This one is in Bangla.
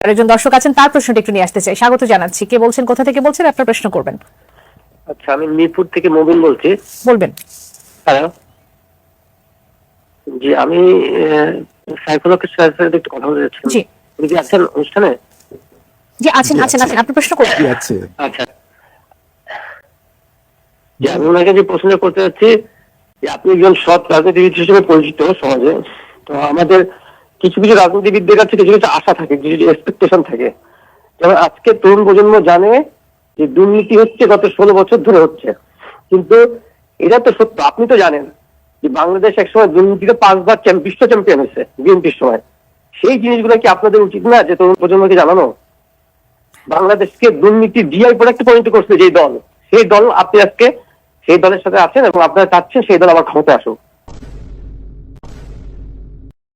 আর একজন দর্শক আছেন তার প্রশ্নটা একটু নিয়ে আসতে চাই। স্বাগত জানাচ্ছি। কে বলছেন কোথা থেকে বলছেন? আপনার প্রশ্ন করবেন। আচ্ছা আমি মিরপুর থেকে মোবিন বলছি। বলবেন। হ্যালো। জি আমি সাইফুল সাথে একটু কথা বলতে চাচ্ছিলাম। জি। উনি কি আছেন অনুষ্ঠানে? জি আছেন আছেন আছেন। আপনি প্রশ্ন করবেন কি আছে। আচ্ছা। যে আমি ওনাকে যে প্রশ্ন করতে চাচ্ছি যে আপনি একজন সৎ রাজনীতিবিদ হিসেবে পরিচিত সমাজে তো আমাদের কিছু কিছু রাজনীতিবিদদের কাছে কিছু কিছু আশা থাকে, কিছু কিছু এক্সপেকটেশন থাকে। যেমন আজকে তরুণ প্রজন্ম জানে যে দুর্নীতি হচ্ছে গত ষোলো বছর ধরে হচ্ছে। কিন্তু এটা তো সত্য, আপনি তো জানেন যে বাংলাদেশ একসময় দুর্নীতিতে পাঁচবার বিশ্ব চ্যাম্পিয়ন হয়েছে, বিএনপির সময়। সেই জিনিসগুলো কি আপনাদের উচিত না যে তরুণ প্রজন্মকে জানানো? বাংলাদেশকে দুর্নীতি ডিআই প্রোডাক্টে পরিণত করছে যে দল, সেই দল আপনি আজকে সেই দলের সাথে আছেন এবং আপনারা চাচ্ছেন সেই দল আবার ক্ষমতা আসুক।